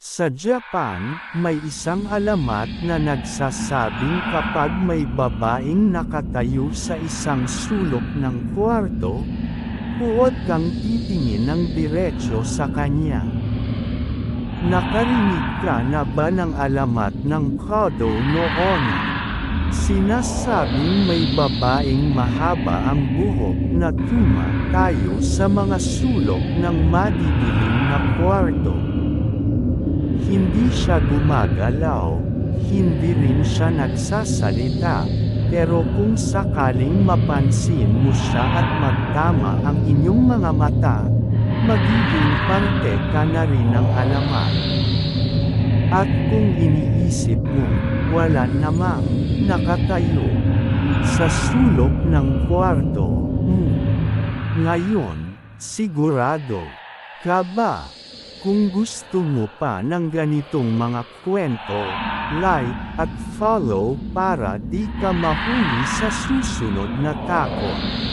Sa Japan, may isang alamat na nagsasabing kapag may babaeng nakatayo sa isang sulok ng kwarto, huwag kang titingin ng diretsyo sa kanya. Nakarinig ka na ba ng alamat ng Kodo no Oni? Sinasabing may babaeng mahaba ang buhok na tayo sa mga sulok ng madidilim na kwarto. Hindi siya gumagalaw, hindi rin siya nagsasalita, pero kung sakaling mapansin mo siya at magtama ang inyong mga mata, magiging parte ka na rin ng alamat. At kung iniisip mo, wala namang nakatayo sa sulok ng kwarto mo. Ngayon, sigurado ka ba? Kung gusto mo pa ng ganitong mga kwento, like at follow para di ka mahuli sa susunod na takot.